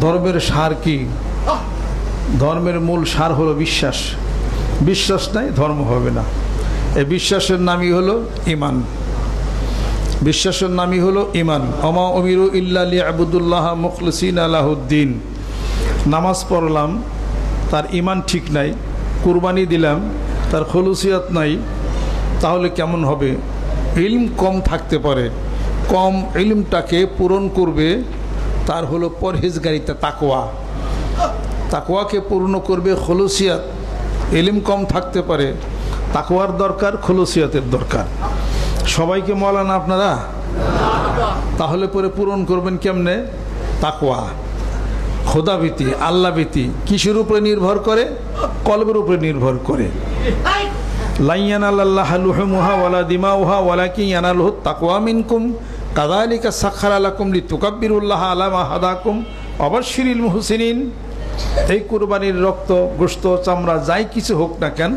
ধর্মের সার কি? ধর্মের মূল সার হলো বিশ্বাস। বিশ্বাস নাই ধর্ম হবে না। এই বিশ্বাসের নামই হলো ইমান। বিশ্বাসের নামই হলো ইমান। অমা অমিরু ইল্লা আবুদুল্লাহ মুখলসিন আলাহুদ্দিন নামাজ পড়লাম তার ইমান ঠিক নাই কুরবানি দিলাম তার খলুসিয়াত নাই তাহলে কেমন হবে? ইলম কম থাকতে পারে। কম ইলমটাকে পূরণ করবে তার হলো পরহেজগারিতা তাকোয়া তাকোয়াকে পূর্ণ করবে খলুসিয়াত। এলিম কম থাকতে পারে তাকোয়ার দরকার, খলুসিয়াতের দরকার। সবাইকে মলান আপনারা? তাহলে পরে পূরণ করবেন কেমনে? তাকোয়া খোদাভীতি আল্লাভীতি কিসের উপরে নির্ভর করে? কলবের উপরে নির্ভর করে। লাইয়ান আল্লাহ ওয়ালা দিমাউহা ওয়ালা কি তাকোয়া মিনকুম। কাদালিকা সাক্ষার আলাকুম লি তুকাব্বিরুল্লাহ আলামা হাদাকুম অবশ্যিরিল মুহসিনিন। এই কুরবানির রক্ত গোস্ত চামড়া যাই কিছু হোক না কেন,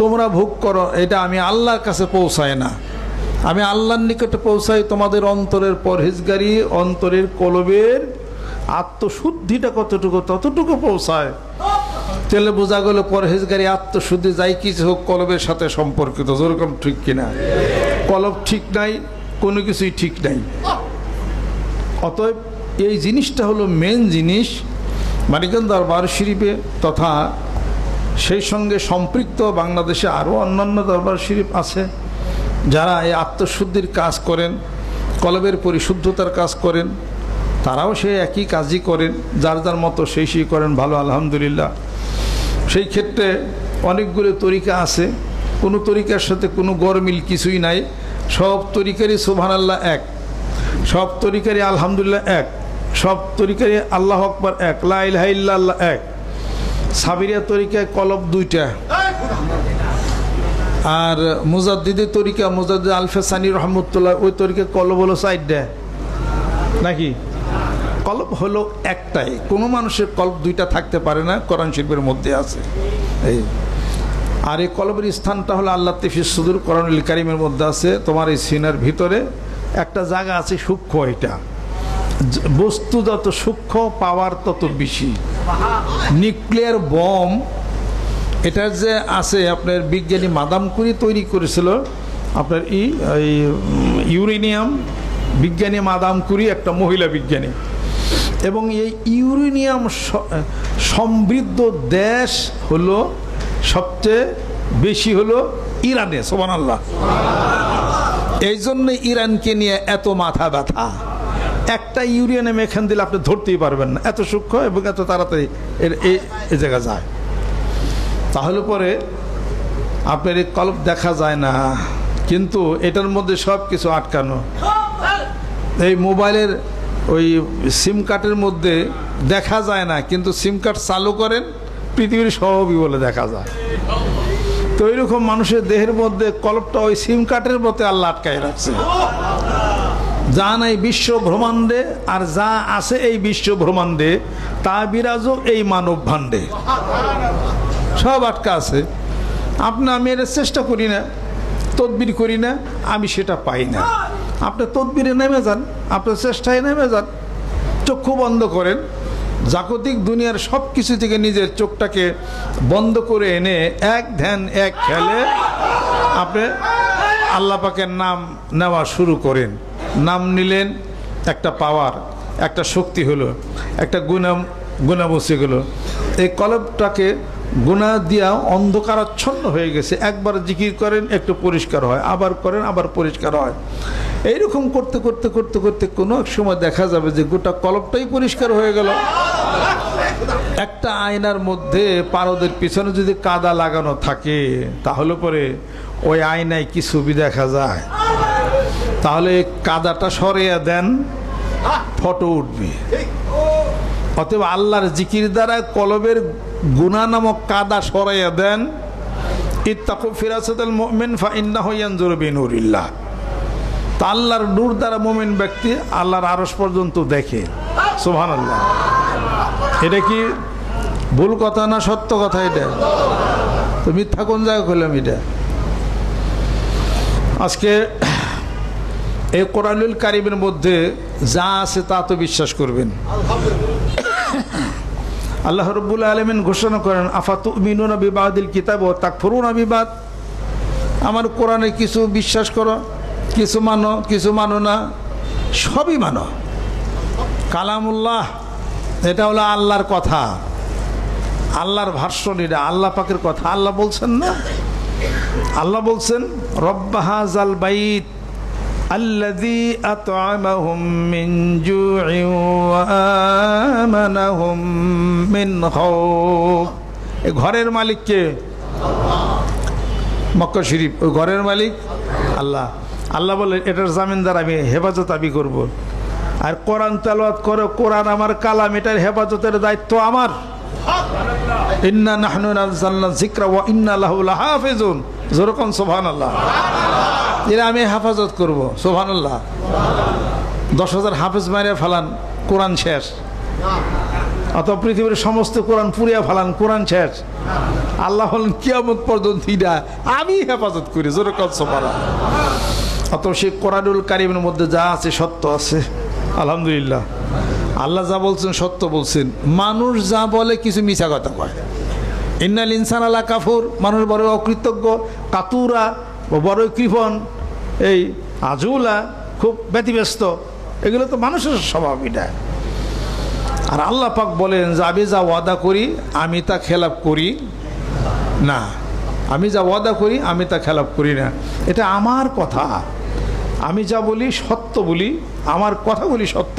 তোমরা ভোগ করো, এটা আমি আল্লাহর কাছে পৌঁছায় না। আমি আল্লাহর নিকটে পৌঁছাই তোমাদের অন্তরের পরহেজগারি, অন্তরের কলবের আত্মশুদ্ধিটা কতটুকু, ততটুকু পৌঁছায়। তাহলে বোঝা গেল পরহেজগারি, আত্মশুদ্ধি যাই কিছু হোক, কলবের সাথে সম্পর্কিত, যেরকম ঠিক কিনা। কলব ঠিক নাই কোনো কিছুই ঠিক নাই। অতএব এই জিনিসটা হলো মেন জিনিস মানিকান দরবার শরীফে তথা সেই সঙ্গে সম্পৃক্ত বাংলাদেশে আরও অন্যান্য দরবার শরীফ আছে যারা এই আত্মশুদ্ধির কাজ করেন, কলবের পরিশুদ্ধতার কাজ করেন, তারাও সেই একই কাজই করেন, যার যার মতো সেই সেই করেন, ভালো, আলহামদুলিল্লাহ। সেই ক্ষেত্রে অনেকগুলো তরিকা আছে, কোনো তরিকার সাথে কোনো গরমিল কিছুই নাই। সব তরিকারই সুবহান আল্লাহ এক, সব তরিকারই আলহামদুলিল্লাহ এক, সব তরিকারই আল্লাহ আকবর এক লাইল্লাহ এক। সাবিরিয়া তরিকায় কলব দুইটা। আর মুজাদ্দিদের তরিকা, মুজাদ্দিদ আলফে সানি রহমতুল্লাহ, ওই তরিকা কলব হলো সাইডটা নাকি? কলব হলো একটাই। কোনো মানুষের কলব দুইটা থাকতে পারে না, কোরআন শিল্পের মধ্যে আছে। এই আর এই কলবের স্থানটা হলো আল্লাহ তিফিস সুদূর করণুল কারিমের মধ্যে আছে। তোমার এই সিনার ভিতরে একটা জায়গা আছে সূক্ষ্ম এটা। বস্তু যত সূক্ষ্ম, পাওয়ার তত বেশি। নিউক্লিয়ার বম, এটার যে আছে আপনার বিজ্ঞানী মাদাম কুরি তৈরি করেছিল, আপনার ই ইউরেনিয়াম বিজ্ঞানী মাদাম কুরি, একটা মহিলা বিজ্ঞানী। এবং এই ইউরেনিয়াম সমৃদ্ধ দেশ হলো সবচেয়ে বেশি হলো ইরানে সোমান আল্লাহ এই জন্য ইরানকে নিয়ে এত মাথা ব্যথা। একটা ইউরেনিয়াম এখান দিলে আপনি ধরতেই পারবেন না। এত সূক্ষ্ম এবং এত তাড়াতাড়ি এর এই জায়গা যায়। তাহলে পরে আপনার এই কল্প দেখা যায় না। কিন্তু এটার মধ্যে সব কিছু আটকানো। এই মোবাইলের ওই সিম কার্ডের মধ্যে দেখা যায় না, কিন্তু সিম কার্ড চালু করেন পৃথিবীর সবই বলে দেখা যায়। তো এইরকম মানুষের দেহের মধ্যে কলপটা ওই সিম কার্ডের মধ্যে আল্লাহ আটকায় রাখছে। যা নাই বিশ্ব ব্রহ্মাণ্ডে, আর যা আছে এই বিশ্ব ব্রহ্মাণ্ডে, তা বিরাজও এই মানব ভাণ্ডে। সব আটকা আছে। আপনি, আমি এটা চেষ্টা করি না, তদবির করি না, আমি সেটা পাই না। আপনি তদবিরে নেমে যান, আপনার চেষ্টায় নেমে যান, চক্ষু বন্ধ করেন জাগতিক দুনিয়ার সব কিছু থেকে নিজের চোখটাকে বন্ধ করে এনে এক ধ্যান, এক খেলে আপনি আল্লাহ পাকের নাম নেওয়া শুরু করেন। নাম নিলেন একটা পাওয়ার একটা শক্তি হলো, একটা গুণা গুণা বসে গেলো এই কলবটাকে গুণা দিয়া অন্ধকারাচ্ছন্ন হয়ে গেছে। একবার জিকির করেন, একটু পরিষ্কার হয়। আবার করেন, আবার পরিষ্কার হয়। এইরকম করতে করতে করতে করতে কোনো এক সময় দেখা যাবে যে গোটা কলবটাই পরিষ্কার হয়ে গেল। একটা আয়নার মধ্যে পারদের পিছনে যদি কাদা লাগানো থাকে, তাহলে পরে ওই আয়নায় কি ছবি দেখা যায়? তাহলে কাদাটা সরিয়ে দেন, ফটো উঠবে। অতএব আল্লাহর জিকির দ্বারা কলবের গুণা নামক কাদা সরাইয়া দেন, ইত্তাকু ফিরাসাতাল মুমিন ফা ইন্নাহু ইয়ানজুরু বিনুরিল্লাহ। তা আল্লাহর নূর দ্বারা মুমিন ব্যক্তি আল্লাহর আরস পর্যন্ত দেখে। সোহান আল্লাহ এটা কি ভুল কথা না সত্য কথা এটা? তো মিথ্যা কোন জায়গায় করলাম এটা? আজকে এই কোরআনুল কারিমের মধ্যে যা আছে তা তো বিশ্বাস করবেন। আল্লাহ রব্বুল আলমিন ঘোষণা করেন আফাতু মিনুন বিবাদিল কিতাব ও তাকফরুন বিবাদ? আমার কোরআনে কিছু বিশ্বাস করো। কিছু মানো কিছু মানো না, সবই মানো। কালামুল্লাহ, এটা হলো আল্লাহর কথা। আল্লাহর ভাষ্যন এটা, আল্লাহ পাকের কথা। আল্লাহ বলছেন না? আল্লাহ বলছেন রব্বাহাজাল বাইত ঘরের মালিক কে? মক্কা শরীফ। ওই ঘরের মালিক আল্লাহ। আল্লাহ বলে, এটার জামিনদার আমি হেফাজত আমি করব। আর কোরআন তেলাওয়াত করে, কোরআন আমার কালাম, এটার হেফাজতের দায়িত্ব আমার। ইন্না নাহনু নাযালনা যিকরা ওয়া ইন্না লাহু লাহাফিজুন। যেরকম, সুবহানাল্লাহ। এরা আমি হেফাজত করব, সুবহানাল্লাহ। দশ হাজার হাফেজ মারে ফেলান, কোরআন শেষ। অত পৃথিবীর সমস্ত কোরআন পুরিয়া ফেলান, কোরআন শেষ। আল্লাহ হলেন কিয়ামত পর্যন্ত আমি হেফাজত করি, যেরকম, সুবহানাল্লাহ। অত সে কোরআনুল কারিমের মধ্যে যা আছে সত্য আছে। আলহামদুলিল্লাহ। আল্লাহ যা বলছেন সত্য বলছেন। মানুষ যা বলে কিছু মিছা কথা কয়। ইন্নাল ইনসান আল্লাহ কাফুর মানুষ বড় অকৃতজ্ঞ কাতুরা বড় কৃপন এই আজুলা খুব ব্যতিব্যস্ত। এগুলো তো মানুষের স্বভাব এটা। আর আল্লাহ পাক বলেন যে আমি যা ওয়াদা করি আমি তা খেলাপ করি না। আমি যা ওয়াদা করি আমি তা খেলাপ করি না। এটা আমার কথা। আমি যা বলি সত্য বলি, আমার কথাগুলি সত্য,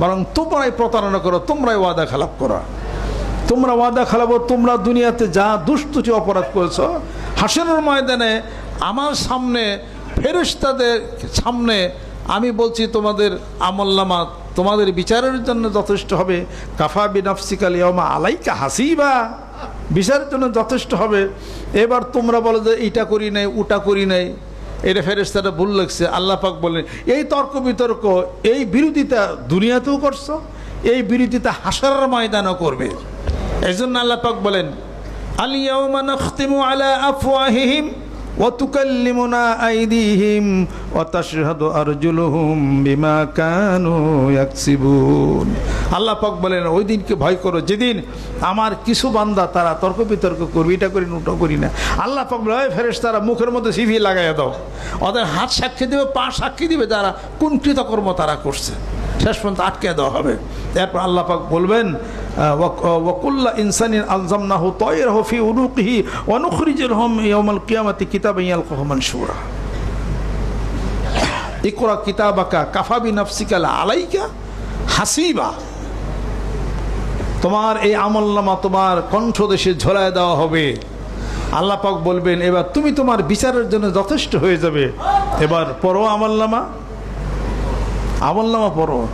বরং তোমরাই প্রতারণা করো, তোমরাই ওয়াদা খেলাপ করো। তোমরা ওয়াদা খেলাবো, তোমরা দুনিয়াতে যা দুষ্টুটি অপরাধ করেছ হাসনের ময়দানে আমার সামনে, ফেরেশতাদের সামনে আমি বলছি, তোমাদের আমল্লামা তোমাদের বিচারের জন্য যথেষ্ট হবে। কাফা বিনাফসিকাল ইয়মা আলাইকা হাসিবা। বিচারের জন্য যথেষ্ট হবে। এবার তোমরা বলো যে, এইটা করি নাই, ওটা করি নাই। এটা ফেরেস্তাটা ভুল লাগছে, আল্লাহ পাক বলেন এই তর্ক বিতর্ক, এই বিরোধিতা দুনিয়াতেও করছ, এই বিরোধিতা হাসার ময়দানও করবে। এই জন্য আল্লাহ পাক বলেন আলিয়া আলা আফওয়াহিহিম ওয়াতুকাল্লিমুনা আইদিহিম ওয়াতাশহাদু আরজুলুহুম বিমা কানু ইয়াকসিবুন আল্লাহ পাক বলেন, ওই দিনকে ভয় করো। যেদিন আমার কিছু বান্দা তারা তর্ক বিতর্ক করবে, এটা করি ওটা করি না। আল্লাহ পাক বলে ফেরেশ তারা মুখের মধ্যে সিভি লাগাইয়া দাও। ওদের হাত সাক্ষী দেবে, পা সাক্ষী দিবে, যারা কোন কৃতকর্ম তারা করছে। শেষ পর্যন্ত আটকে দেওয়া হবে। এরপর আল্লাহ পাক বলবেন ওয়াকুল্লা ইনসানিন আলজামনাহু তয়ের হফি উনুকিহি অনুখরিজের হম ইয়ামাল কিয়ামাতি কিতাব ইয়াল কহমান সুরা ইকরা কিতাবাকা কাফাবি নাফসিকাল আলাইকা হাসিবা। তোমার এই আমলনামা তোমার কণ্ঠদেশে ঝোলায় দেওয়া হবে। আল্লাহ পাক বলবেন, এবার তুমি তোমার বিচারের জন্য যথেষ্ট হয়ে যাবে। এবার পরো আমলনামা আমলনামা পড়ো।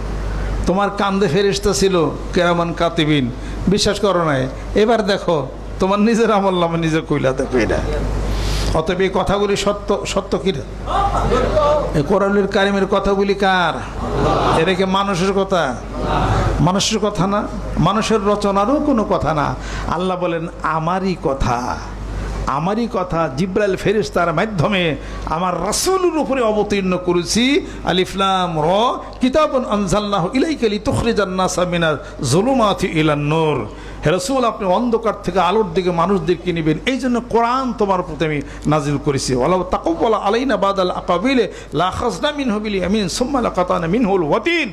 তোমার কান্দে ফেরিস্তা ছিল কেরামান কাতিবিন। বিশ্বাস করো নাই। এবার দেখো, তোমার নিজের আমলনামা নিজে কইলা দেখো এটা অতএব এই কথাগুলি সত্য সত্য কি এই কোরআনুল কারিমের কথাগুলি কার? এটা কি মানুষের কথা? মানুষের কথা না? মানুষের রচনারও কোনো কথা না। আল্লাহ বলেন, আমারই কথা। আমারই কথা জিব্রাইল ফেরিস্তার মাধ্যমে আমার রাসূলের উপরে অবতীর্ণ করেছি। আলিফলাম র। কিতাবন আনজাল্লাহ ইলাইকালি তুখরিজান নাসা মিনাল জুলুমাতি ইলান নূর। হে রসুল, আপনি অন্ধকার থেকে আলোর দিকে মানুষদেরকে নেবেন। এই জন্য কোরআন তোমার প্রতি আমি নাজিল করেছি। ওলা তাকব্বালা আলাইনা বাদাল আকাবিলে লা খাজনা মিনহু বিল ইয়ামিন, সুম্মা লাকাতানা মিনহুল ওয়াতিন।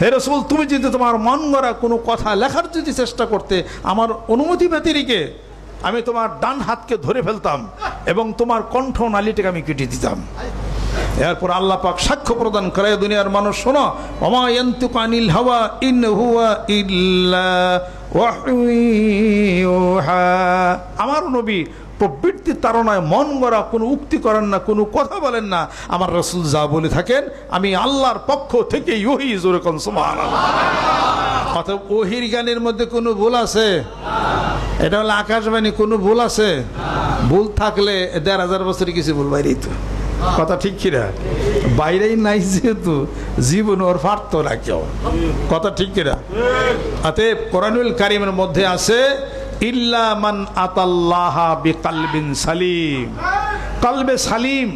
হে রসুল, তুমি যদি তোমার মন গড়া কোনো কথা লেখার যদি চেষ্টা করতে, আমার অনুমতি ব্যতিরিকে আমি তোমার ডান হাতকে ধরে ফেলতাম এবং তোমার কণ্ঠ নালিটাকে আমি কেটে দিতাম। এরপর আল্লাহ পাক সাক্ষ্য প্রদান করে দুনিয়ার মানুষ, শোনো, ওমা ইয়ান্তিকু হাওয়া ইন হুয়া ইল্লা আমার নবী প্রবৃত্তির তারণায় মন গড়া, কোনো উক্তি করেন না, কোনো কথা বলেন না। আমার রসুল যা বলে থাকেন, আমি আল্লাহর পক্ষ থেকে ইহি জোরেকন সুমান অতএব ওহির গানের মধ্যে কোনো ভুল আছে? এটা হলো আকাশবাণী, কোনো ভুল আছে? ভুল থাকলে দেড় হাজার বছরে কিছু ভুল বাইরেই তো। কথা ঠিক কিনা? বাইরেই নাই যেহেতু, জীবন ওর ফাটতো না কেউ। কথা ঠিক কিনা? অতএব কোরআনুল কারিমের মধ্যে আছে, ইল্লা মান আতাল্লাহা বিকালবিন সালিম। কালবে সালিম,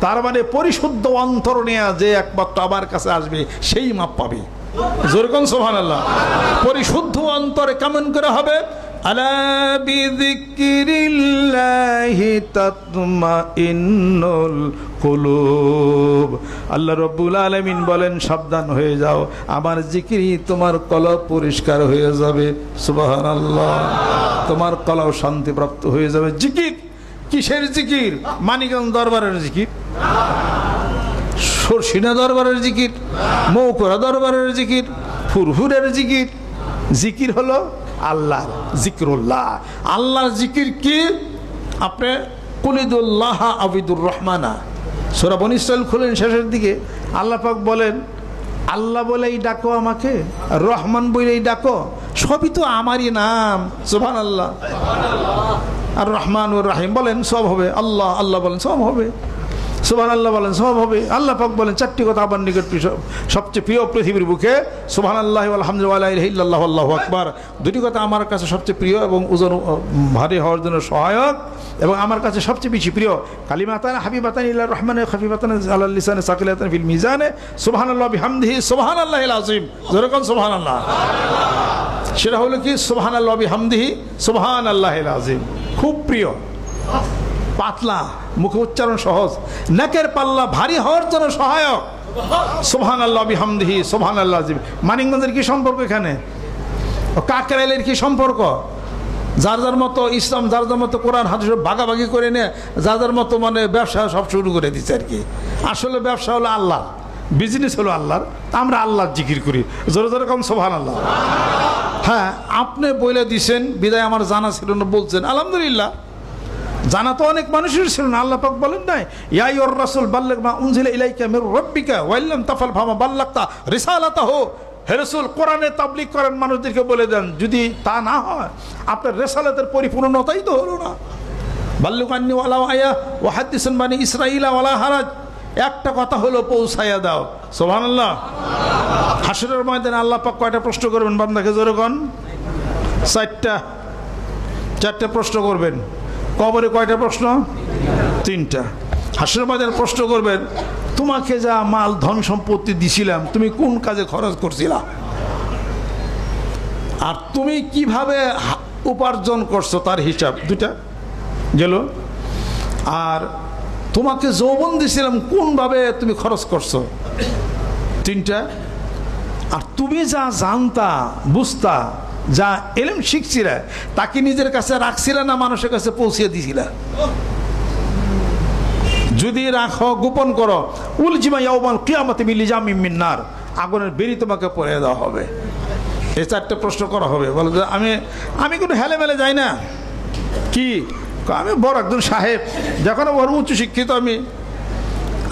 তার মানে পরিশুদ্ধ অন্তর নেয়া যে একমাত্র আমার কাছে আসবে, সেই মাপ পাবে। জোরকন সোহান আল্লাহ পরিশুদ্ধ অন্তরে কেমন করে হবে? আলা বিযিকরিল্লাহি তাতমাইন্নুল কুলুব। আল্লাহ রব্বুল আলামিন বলেন, সাবধান হয়ে যাও, আমার জিকিরই তোমার কলব পরিষ্কার হয়ে যাবে। সুবহানাল্লাহ। তোমার কলব শান্তিপ্রাপ্ত হয়ে যাবে। জিকির? কিসের জিকির? মানিকগঞ্জ দরবারের জিকির? সরসিনা দরবারের জিকির? মৌকরা দরবারের জিকির? ফুরফুরের জিকির? জিকির হলো আল্লাহ, জিকিরুল্লাহ। আল্লাহর জিকির কি? আপনি, কুলিদুল্লাহ আবিদুর রহমানা। সোরা বন ইসরাইল খুলেন শেষের দিকে। আল্লাহ পাক বলেন, আল্লাহ বলেই ডাকো আমাকে, রহমান বলেই ডাকো। সবই তো আমারই নাম সুবহান আল্লাহ আর রহমান রাহিম বলেন, সব হবে। আল্লাহ আল্লাহ বলেন, সব হবে। সুবান আল্লাহ বলেন সব হবে। আল্লাহ পাক বলেন, চারটি কথা আমার নিকট সবচেয়ে প্রিয় পৃথিবীর বুকে সুবাহ আল্লাহ আলহামদুলিল্লাহ আল্লাহ আকবার। দুটি কথা আমার কাছে সবচেয়ে প্রিয় এবং ওজন ভারী হওয়ার জন্য সহায়ক এবং আমার কাছে সবচেয়ে বেশি প্রিয়। কালী কালিমাতান হাবিবাতান ইল্লা রহমান খাফিবাতান আল্লাহ সাকিলাতান ফিল মিজানে। সুবাহান আল্লাহ বিহামদিহি সুবাহান আল্লাহ আজিম যেরকম সুবাহান আল্লাহ সেটা হলো কি? সুবহান আল্লাহ হামদিহি সুবহান আল্লাহ আজিম খুব প্রিয়। পাতলা মুখে উচ্চারণ সহজ। নাকের পাল্লা ভারী হওয়ার জন্য সহায়ক। সুবহান আল্লাহ হামদিহি সুবহান আল্লাহ মানিকগঞ্জের কি সম্পর্ক এখানে? কাকরাইলের কি সম্পর্ক? যার যার মতো ইসলাম, যার যার মতো কোরআন, হাদিস ভাগাভাগি করে নিয়ে যার যার মতো মানে ব্যবসা সব শুরু করে দিচ্ছে আর কি। আসলে ব্যবসা হলো আল্লাহ বিজনেস হলো আল্লাহর আমরা আল্লাহর জিকির করি। জোরে জোরে কম সোহান আল্লাহ হ্যাঁ আপনি বলে দিছেন, বিদায় আমার জানা ছিল না, বলছেন, আলহামদুলিল্লাহ। জানা তো অনেক মানুষের ছিল না, আল্লাহ পাক বলেন নাই ইয়াই ওর রাসুল বাল্লাক মা উনজিলা ইলাইকা মির রাব্বিকা ওয়াইল্লাম তাফাল ফামা বাল্লাকতা রিসালাতাহু। হে রাসূল, কোরআনে তাবলীগ করেন মানুষদেরকে বলে দেন, যদি তা না হয়, আপনার রেসালাতের পরিপূর্ণতাই তো হলো না। বাল্লুকান্নি ওয়ালা আয়া ও হাদিসুন বানি ইসরাইলা ওয়ালা হারাজ, একটা কথা হলো, পৌঁছাইয়া দাও। সুবহানাল্লাহ। হাসরের ময়দানে আল্লাহ পাক কয়টা প্রশ্ন করবেন বান্দাকে জোরগণ চারটা চারটা প্রশ্ন করবেন। কবরে কয়টা প্রশ্ন? তিনটা। হাসরের ময়দানে প্রশ্ন করবেন, তোমাকে যা মাল, ধন সম্পত্তি দিছিলাম, তুমি কোন কাজে খরচ করছিলা? আর তুমি কীভাবে উপার্জন করছ তার হিসাব? দুটা গেল। আর, তোমাকে যৌবন দিছিলাম, কোনভাবে তুমি খরচ করছ? তিনটা। আর তুমি যা জানতা, বুঝতা যা এলেম শিখছিলে, তাকে নিজের কাছে রাখছিলে না মানুষের কাছে পৌঁছে দিছিলে? যদি রাখো, গোপন করো, উলজিমা ইয়াউমাল কিয়ামতে মিলি জামি মিন্নার আগুনের বেরি তোমাকে পরে দেওয়া হবে। এই চারটে প্রশ্ন করা হবে। বলে আমি আমি কোনো হেলে মেলে যাই না। কি? আমি বড় একজন সাহেব, যখন বড় উচ্চ শিক্ষিত আমি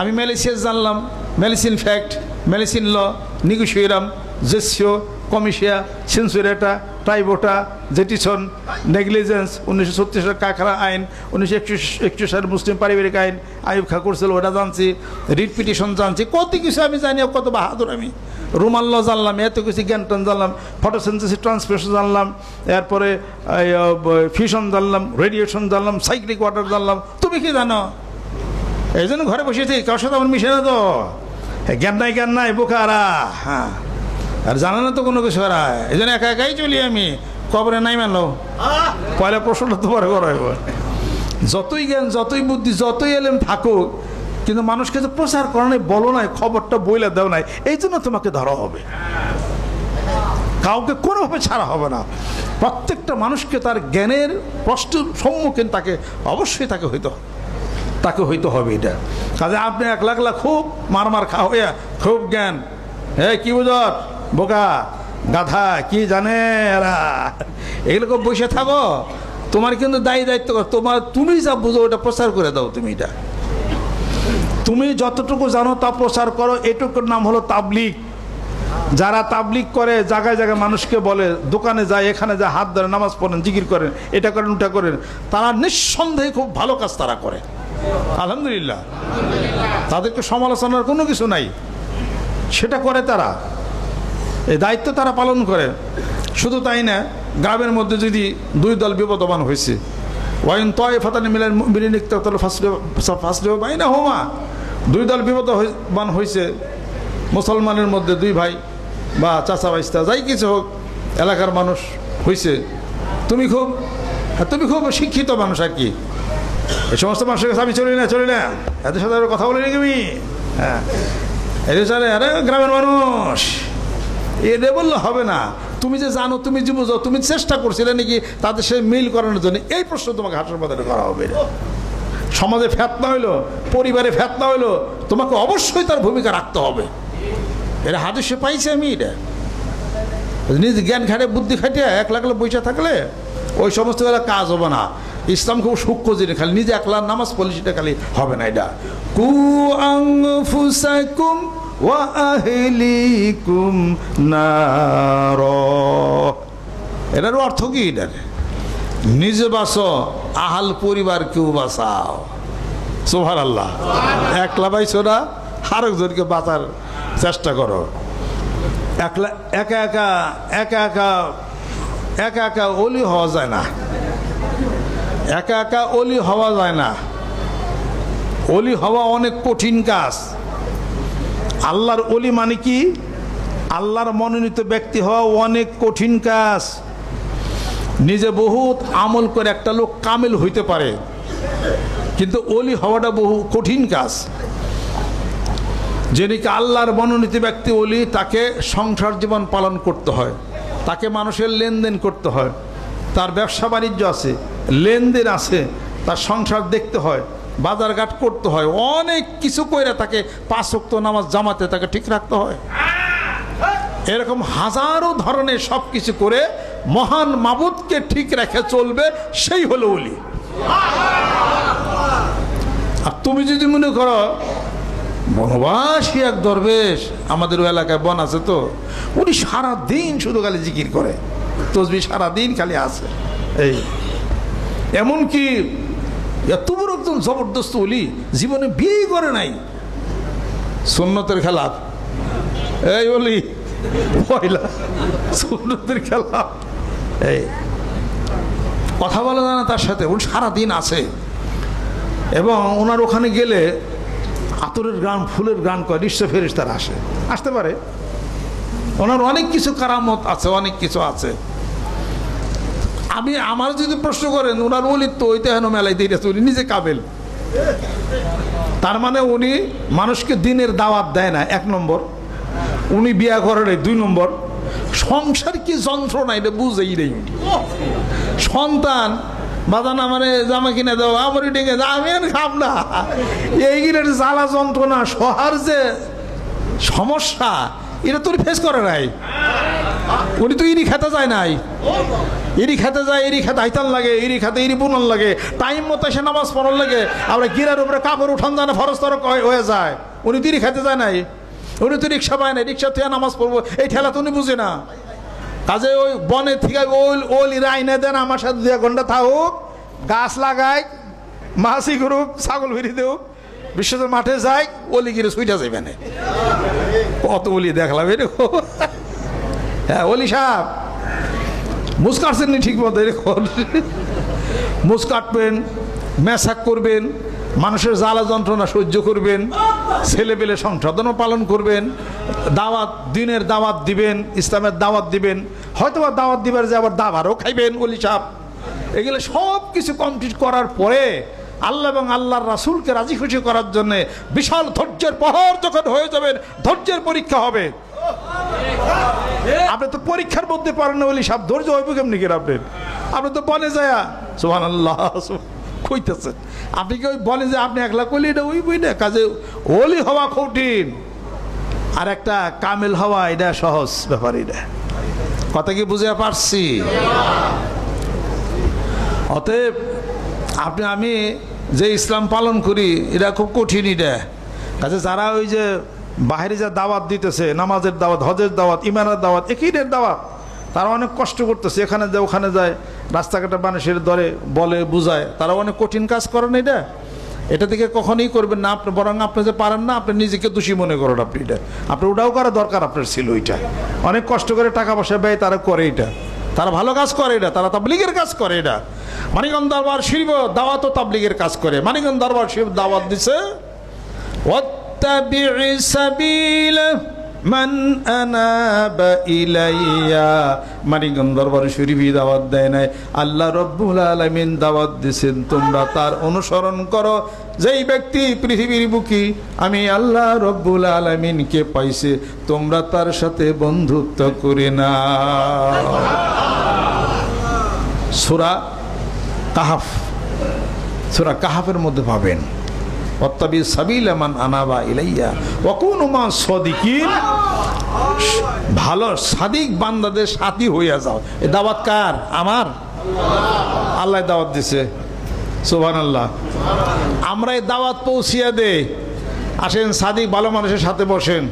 আমি মেলিসিয়াস জানলাম মেলিসিন ফ্যাক্ট মেলিসিন ল নিগুসিরাম জেসিও কমিশিয়া, সেন্সুরেটা ট্রাইবোটা জেটিসন, নেগলিজেন্স, উনিশশো ছত্রিশ সালের কাকরা আইন, উনিশশো একচল্লিশ সালের মুসলিম পারিবারিক আইন আইব খাকুর করছিল, ওটা জানছি, রিট পিটিশন জানছি, কত কিছু আমি জানি কত বাহাদুর আমি। রুমাল ল জানলাম, এত কিছু জ্ঞান টান জানলাম ফটোসেন্সিস ট্রান্সফিউশন জানলাম, এরপরে ফিউশন জানলাম, রেডিয়েশন জানলাম, সাইক্লিক ওয়াটার জানলাম, তুমি কি জানো? এই জন্য ঘরে বসে থেকে কার সাথে আমার মিশে না তো। জ্ঞান নাই জ্ঞান নাই, বোকারা হ্যাঁ। আর জানে না তো কোনো কিছু আর এই জন্য একা একাই চলি আমি। কবরে নাই মানলো পয়লা প্রশ্নটা তোমার করা যতই জ্ঞান, যতই বুদ্ধি, যতই এলেম থাকুক, কিন্তু মানুষকে যে প্রচার করা নাই, বলো নাই, খবরটা বইলে দেও নাই, এই জন্য তোমাকে ধরা হবে। কাউকে কোনোভাবে ছাড়া হবে না। প্রত্যেকটা মানুষকে তার জ্ঞানের প্রশ্নের সম্মুখীন তাকে অবশ্যই তাকে হইতে হবে। তাকে হইতে হবে এটা। কাজে আপনি এক লাখ লাখ খুব মারমার মার খা হইয়া, খুব জ্ঞান। হ্যাঁ কি বুঝত বোকা, গাধা, কি জানে এরা? এগুলো খুব বসে থাকো। তোমার কিন্তু দায়ী দায়িত্ব। তোমার, তুমি যা বুঝো, ওটা প্রচার করে দাও তুমি এটা। তুমি যতটুকু জানো তা প্রচার করো। এটুকুর নাম হলো তাবলিক যারা তাবলিক করে, জায়গায় জায়গায় মানুষকে বলে, দোকানে যায়, এখানে যায়, হাত ধরে নামাজ পড়েন, জিকির করেন, এটা করেন, ওটা করেন, তারা নিঃসন্দেহে খুব ভালো কাজ তারা করে। আলহামদুলিল্লাহ। তাদেরকে সমালোচনার কোনো কিছু নাই। সেটা করে তারা। এই দায়িত্ব তারা পালন করে। শুধু তাই না গ্রামের মধ্যে যদি দুই দল বিপদমান হয়েছে ওয়াইন তয় ফাতানি মিলেন তাহলে ফার্স্ট পাই না হোমা দুই দল বিপদমান হয়েছে মুসলমানের মধ্যে দুই ভাই বা চাচা বাইস্তা যাই কিছু হোক এলাকার মানুষ হয়েছে তুমি খুব হ্যাঁ, তুমি খুব শিক্ষিত মানুষ আর কি। এই সমস্ত মানুষের কাছে আমি চলি না চলি না। এত সাথে কথা বলি আমি হ্যাঁ। এটা চলে আরে গ্রামের মানুষ। এটা বললে, হবে না। তুমি যে জানো, তুমি যে বুঝো, তুমি চেষ্টা করছিলে নাকি তাদের সে মিল করানোর জন্য। এই প্রশ্ন তোমাকে মধ্যে করা হবে। সমাজে ফ্যাতনা হইল, পরিবারে ফ্যাতনা হইল, তোমাকে অবশ্যই তার ভূমিকা রাখতে হবে। এটা হাদিসে পাইছি আমি এটা। নিজ জ্ঞান খাটে, বুদ্ধি খাটিয়ে এক লাখলে পয়সা থাকলে ওই সমস্ত বেলা কাজ হবে না। ইসলাম খুব সূক্ষ্ম জিনিস, খালি নিজে একলা নামাজ পড়লে সেটা খালি হবে না এটা। কু আংফুসাকুম ওয়া আহলিকুম নার। এটার অর্থ কি এটার? নিজে বাঁচো আহাল পরিবার কেউ বাঁচাও। সোহার আল্লাহ একলা পাইছো না, আরেকজনকে বাঁচার চেষ্টা করো। একলা, একা একা একা একা একা একা অলি হওয়া যায় না। একা একা অলি হওয়া যায় না। অলি হওয়া অনেক কঠিন কাজ। আল্লাহর অলি মানে কি? আল্লাহর মনোনীত ব্যক্তি হওয়া অনেক কঠিন কাজ। নিজে বহুত আমল করে একটা লোক কামেল হইতে পারে। কিন্তু অলি হওয়াটা বহু কঠিন কাজ। যিনিকে আল্লাহর মনোনীত ব্যক্তি অলি তাকে সংসার জীবন পালন করতে হয়। তাকে মানুষের লেনদেন করতে হয়। তার ব্যবসা বাণিজ্য আছে, লেনদেন আছে, তার সংসার দেখতে হয়। বাজারঘাট করতে হয়। অনেক কিছু করে তাকে পাঁচ ওয়াক্ত নামাজ জামাতে তাকে ঠিক রাখতে হয়। এরকম হাজারো ধরনের সব কিছু করে মহান মাবুদকে ঠিক রেখে চলবে সেই হলো অলি আর তুমি যদি মনে করো বনবাসী এক দরবেশ আমাদের ওই এলাকায় বন আছে তো উনি সারা দিন শুধু খালি জিকির করে তসবি সারা দিন খালি আছে। এই। এমনকি এত একদম জবরদস্ত অলি জীবনে বিয়েই করে নাই। সুন্নতের খেলা। এই বলি পয়লা। সুন্নতের খেলা। এই, কথা বলা যায় না তার সাথে, উনি সারাদিন আছে। এবং ওনার ওখানে গেলে আতরের গান, ফুলের গান করে নিশ্চয় ফেরিস তারা আসে। আসতে পারে। ওনার অনেক কিছু কারামত আছে, অনেক কিছু আছে। আমি, আমার যদি প্রশ্ন করেন ওনার অলিত তো ওইতে হেন মেলায় দিয়ে উনি নিজে কাবেল। তার মানে উনি মানুষকে দিনের দাওয়াত দেয় না, এক নম্বর। উনি বিয়া করেন এই দুই নম্বর। সংসার কি যন্ত্রণা, এটা বুঝেই নেই। সন্তান বাদান আমারে জামা কিনে দাও আমারই ডেকে আমি আর খাব না। এই কিনে জ্বালা যন্ত্রণা, সহার যে সমস্যা, এটা তোর ফেস করে নাই। উনি তো ইরি খেতে যায় নাই। ইরি খেতে যায়, ইরি খেতে আইতান লাগে, ইরি খেতে ইরি বুনন লাগে। টাইম মতো সে নামাজ পড়ার লাগে আমরা গিরার উপরে কাপড় উঠান জানে ফরজ তরক হয়ে- যায়। উনি তো ইরি খেতে যায় নাই। উনি তো রিক্সা পায় না রিক্সা থেকে নামাজ পড়ব। এই ঠেলা তো উনি বুঝে না। কাজে ওই বনে থেকে ওল ওল ইরা দেন, আমার সাথে দু ঘণ্টা থাকুক, গাছ লাগাই মাছি করুক ছাগল ফিরি দেউক বিশ্বের মাঠে যাই ওলি গিরে সুইটা যাইবে না। কত ওলি দেখলাম এরকম। হ্যাঁ ওলি সাহেব মুস কাটছেন নি ঠিক মতো এরকম মুস কাটবেন মেসাক করবেন, মানুষের জ্বালা যন্ত্রণা সহ্য করবেন ছেলে পেলে সংশোধনও পালন করবেন, দাওয়াত, দিনের দাওয়াত দিবেন, ইসলামের দাওয়াত দিবেন হয়তো বা দাওয়াত দিবার যে আবার দাবারও খাইবেন ওলি সাহেব। এগুলো সব কিছু কমপ্লিট করার পরে আল্লাহ এবং আল্লাহর রাসুলকে রাজি খুশি করার জন্য বিশাল ধৈর্যের পহর যখন হয়ে যাবেন ধৈর্যের পরীক্ষা হবে। আপনি তো পরীক্ষার মধ্যে পারেন না বলি সব ধৈর্য হইব কেমনি কি আপনি? আপনি তো বনে যায় সুহান আল্লাহ কইতেছেন। আপনি কি ওই বনে যে আপনি একলা কইলে এটা ওই বই না? কাজে ওলি হওয়া কঠিন। আর একটা কামেল হওয়া, এটা সহজ ব্যাপার এটা। কথা কি বুঝে পারছি? অতএব আপনি, আমি যে ইসলাম পালন করি, এটা খুব কঠিন এটা। কাজে যারা ওই যে বাইরে যা দাওয়াত দিতেছে, নামাজের দাওয়াত, হজের দাওয়াত ইমানের দাওয়াত একইদের দাওয়াত। তারা অনেক কষ্ট করতেছে, এখানে যায়, ওখানে যায়, রাস্তাঘাটে মানুষের দরে বলে, বুঝায়। তারা অনেক কঠিন কাজ করেন এটা? এটা থেকে কখনোই করবেন না, আপনি বরং আপনি যে পারেন না, আপনি নিজেকে দোষী মনে করেন আপনি এটা। আপনি ওটাও করা দরকার আপনার ছিল ওইটা। অনেক কষ্ট করে টাকা পয়সা ব্যয় তারা করে এটা। তারা ভালো কাজ করে এটা, তারা তাবলিগের কাজ করে এটা। মানিকগঞ্জ দরবার শিল্প দাওয়াতও তাবলিগের কাজ করে। মানিকগঞ্জ দরবার শিল্প দাওয়াত দিছে واتبع سبيل মান আনাবা ইলাইয়া মানিকগঞ্জ দরবার শরীফই দাওয়াত দেয় নাই আল্লাহ রব্বুল আলামিন দাওয়াত দিছেন তোমরা তার অনুসরণ করো যেই ব্যক্তি পৃথিবীর বুকি আমি আল্লাহ রব্বুল আলামিনকে পাইছে তোমরা তার সাথে বন্ধুত্ব করে না সুরা কাহাফ সুরা কাহাফের মধ্যে পাবেন অত্তাবি সাবিল আমান আনাবা ইলাইয়া। ওয়াকুনুমা সদিকিন। ভালো, সাদিক বান্দাদের সাথী হইয়া যাও। এ দাওয়াত কার? আমার। আল্লাহ দাওয়াত দিছে। সুবহান আল্লাহ আমরা এই দাওয়াত পৌঁছিয়া দে আসেন, সাদিক ভালো মানুষের সাথে বসেন।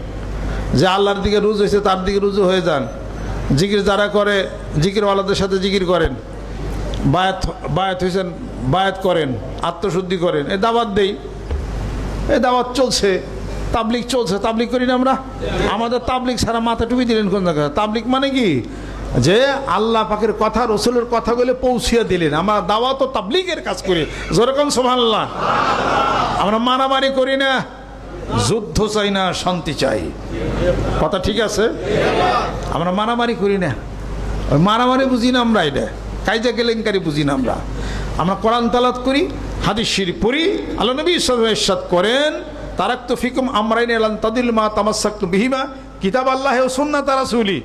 যে আল্লাহর দিকে রুজু হয়েছে তার দিকে রুজু হয়ে যান। জিকির যারা করে, জিকিরওয়ালাদের সাথে জিকির করেন। বায়াত বায়াত হয়েছেন বায়াত করেন, আত্মশুদ্ধি করেন। এ দাওয়াত দেই। এ দাওয়াত চলছে। তাবলিক চলছে। তাবলিক করি না আমরা? আমাদের তাবলিক সারা মাথা টুপি দিলেন কোন জায়গায়? তাবলিক মানে কি? যে আল্লাহ পাকের কথা, রসুলের কথাগুলো পৌঁছিয়ে দিলেন। আমরা দাওয়াত ও তাবলিগের কাজ করি। যেরকম সোভাল্লাহ আমরা মারামারি করি না। যুদ্ধ চাই না, শান্তি চাই। কথা ঠিক আছে? আমরা মারামারি করি না। মারামারি বুঝি না আমরা এটা। কাইজা কেলেঙ্কারি বুঝি না আমরা। আমরা কোরআন তালাত করি। হাদিস শিরি পড়ি, আল্লাহ নবী ইসাদ করেন তারাক তো ফিকুম আমরাইন এলান তাদিল মা তামাসাক্তু বিহিমা, কিতাব আল্লাহ সুন্না তারা সুলি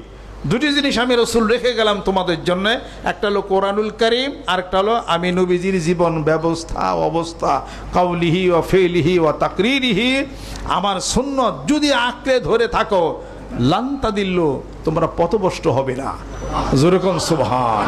দুটি জিনিস আমি রসুল রেখে গেলাম তোমাদের জন্য, একটা হলো কোরআনুল করিম আর একটা হলো আমি নবীজির জীবন ব্যবস্থা অবস্থা কাউলিহি ও ফেলিহি ও তাকরিরিহি। আমার সুন্নত যদি আঁকড়ে ধরে থাকো লান্তা দিল্ল তোমরা পথভ্রষ্ট হবে না। যেরকম সুবহান।